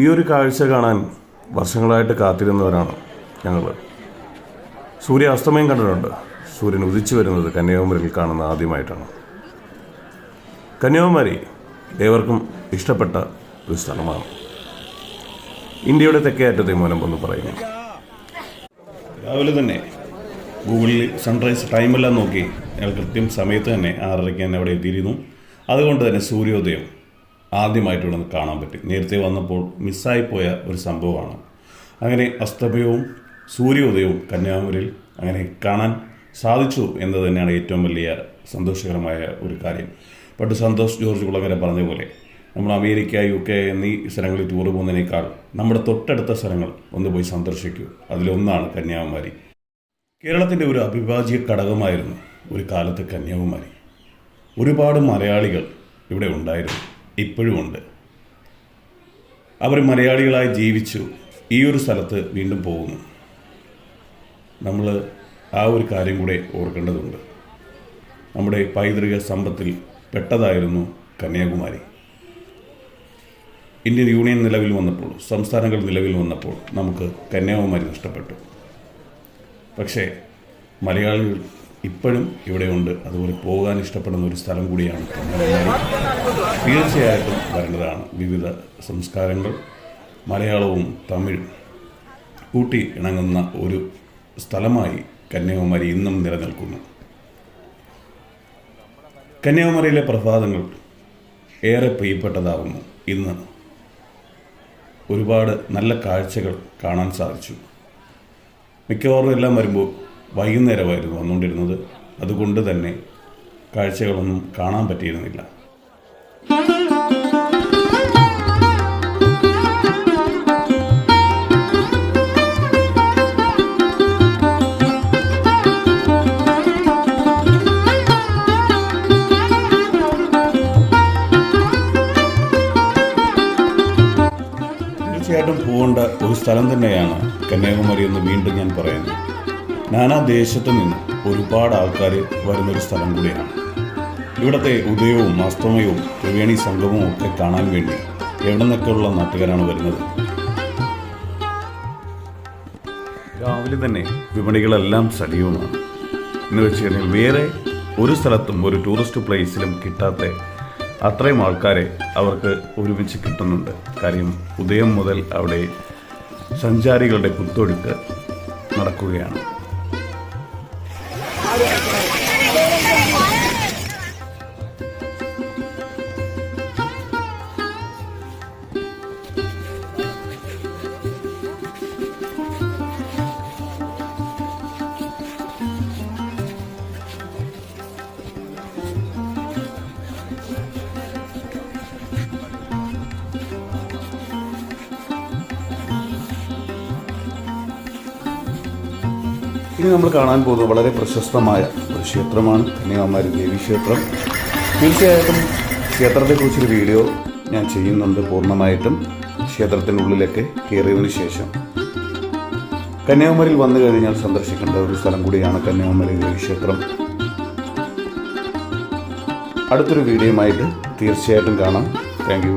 ഈ ഒരു കാഴ്ച കാണാൻ വർഷങ്ങളായിട്ട് കാത്തിരുന്നവരാണ് ഞങ്ങൾ സൂര്യ അസ്തമയം കണ്ടിട്ടുണ്ട്. സൂര്യൻ ഉദിച്ചു വരുന്നത് കന്യാകുമാരിയിൽ കാണുന്ന ആദ്യമായിട്ടാണ്. കന്യാകുമാരി ഏവർക്കും ഇഷ്ടപ്പെട്ട ഒരു സ്ഥലമാണ്. ഇന്ത്യയുടെ തെക്കേ അറ്റത്തെ മൂലം എന്ന് പറയുന്നു. രാവിലെ തന്നെ ഗൂഗിളിൽ സൺറൈസ് ടൈമെല്ലാം നോക്കി ഞങ്ങൾ കൃത്യം സമയത്ത് തന്നെ ആറരയ്ക്ക് തന്നെ അവിടെ എത്തിയിരുന്നു. അതുകൊണ്ട് തന്നെ സൂര്യോദയം ആദ്യമായിട്ട് ഇവിടെ കാണാൻ പറ്റി. നേരത്തെ വന്നപ്പോൾ മിസ്സായിപ്പോയ ഒരു സംഭവമാണ്. അങ്ങനെ അസ്തമയവും സൂര്യോദയവും കന്യാകുമാരിയിൽ അങ്ങനെ കാണാൻ സാധിച്ചു എന്നത് തന്നെയാണ് ഏറ്റവും വലിയ സന്തോഷകരമായ ഒരു കാര്യം. പണ്ട് സന്തോഷ് ജോർജ് കുളങ്ങര പറഞ്ഞ പോലെ നമ്മൾ അമേരിക്ക യു കെ എന്നീ സ്ഥലങ്ങളിൽ ടൂർ പോകുന്നതിനേക്കാൾ നമ്മുടെ തൊട്ടടുത്ത സ്ഥലങ്ങൾ ഒന്ന് പോയി സന്ദർശിക്കൂ. അതിലൊന്നാണ് കന്യാകുമാരി. കേരളത്തിന്റെ ഒരു അവിഭാജ്യ ഘടകമായിരുന്നു ഒരു കാലത്ത് കന്യാകുമാരി. ഒരുപാട് മലയാളികൾ ഇവിടെ ഉണ്ടായിരുന്നു. ഇപ്പോഴും ഉണ്ട്. അവർ മലയാളികളായി ജീവിച്ചു. ഈ ഒരു സ്ഥലത്ത് വീണ്ടും പോകുന്നു. നമ്മൾ ആ ഒരു കാര്യം കൂടെ ഓർക്കേണ്ടതുണ്ട്. നമ്മുടെ പൈതൃക സമ്പത്തിൽ പെട്ടതായിരുന്നു കന്യാകുമാരി. ഇന്ത്യൻ യൂണിയൻ നിലവിൽ വന്നപ്പോൾ സംസ്ഥാനങ്ങൾ നിലവിൽ വന്നപ്പോൾ നമുക്ക് കന്യാകുമാരി നഷ്ടപ്പെട്ടു. പക്ഷേ മലയാളികൾ ഇപ്പോഴും ഇവിടെയുണ്ട് അതുപോലെ പോകാൻ ഇഷ്ടപ്പെടുന്ന ഒരു സ്ഥലം കൂടിയാണ് തീർച്ചയായിട്ടും വരേണ്ടതാണ്. വിവിധ സംസ്കാരങ്ങൾ മലയാളവും തമിഴ് കൂട്ടി ഇണങ്ങുന്ന ഒരു സ്ഥലമായി കന്യാകുമാരി ഇന്നും നിലനിൽക്കുന്നു. കന്യാകുമാരിയിലെ പ്രഭാതങ്ങൾ ഏറെ പ്രിയപ്പെട്ടതാകുന്നു. ഇന്ന് ഒരുപാട് നല്ല കാഴ്ചകൾ കാണാൻ സാധിച്ചു. മിക്കവാറും എല്ലാം വരുമ്പോൾ വൈകുന്നേരമായിരുന്നു വന്നുകൊണ്ടിരുന്നത്. അതുകൊണ്ട് തന്നെ കാഴ്ചകളൊന്നും കാണാൻ പറ്റിയിരുന്നില്ല. തീർച്ചയായിട്ടും പോകേണ്ട ഒരു സ്ഥലം തന്നെയാണ് കന്യാകുമാരി എന്ന് വീണ്ടും ഞാൻ പറയുന്നു നാനാ ദേശത്തു നിന്ന് ഒരുപാട് ആൾക്കാർ വരുന്നൊരു സ്ഥലം കൂടിയാണ്. ഇവിടുത്തെ ഉദയവും അസ്തമയവും ത്രിവേണി സംഗമവും ഒക്കെ കാണാൻ വേണ്ടി എവിടെ നിന്നൊക്കെയുള്ള നാട്ടുകാരാണ് വരുന്നത്? രാവിലെ തന്നെ വിപണികളെല്ലാം സജീവമാണ്. എന്ന് വെച്ച് കഴിഞ്ഞാൽ വേറെ ഒരു സ്ഥലത്തും ഒരു ടൂറിസ്റ്റ് പ്ലേസിലും കിട്ടാത്ത അത്രയും ആൾക്കാരെ അവർക്ക് ഒരുമിച്ച് കിട്ടുന്നുണ്ട്. കാര്യം ഉദയം മുതൽ അവിടെ സഞ്ചാരികളുടെ കുത്തൊഴുക്ക് നടക്കുകയാണ്. ഇനി നമ്മൾ കാണാൻ പോകുന്നത് വളരെ പ്രശസ്തമായ ഒരു ക്ഷേത്രമാണ്. കന്യാകുമാരി ദേവി ക്ഷേത്രം. തീർച്ചയായിട്ടും ക്ഷേത്രത്തെക്കുറിച്ചൊരു വീഡിയോ ഞാൻ ചെയ്യുന്നുണ്ട് പൂർണമായിട്ടും. ക്ഷേത്രത്തിനുള്ളിലൊക്കെ കയറിയതിന് ശേഷം. കന്യാകുമാരിയിൽ വന്നു കഴിഞ്ഞാൽ സന്ദർശിക്കേണ്ട ഒരു സ്ഥലം കൂടിയാണ് കന്യാകുമാരി ദേവി ക്ഷേത്രം. അടുത്തൊരു വീഡിയോയുമായിട്ട് തീർച്ചയായിട്ടും കാണാം. താങ്ക്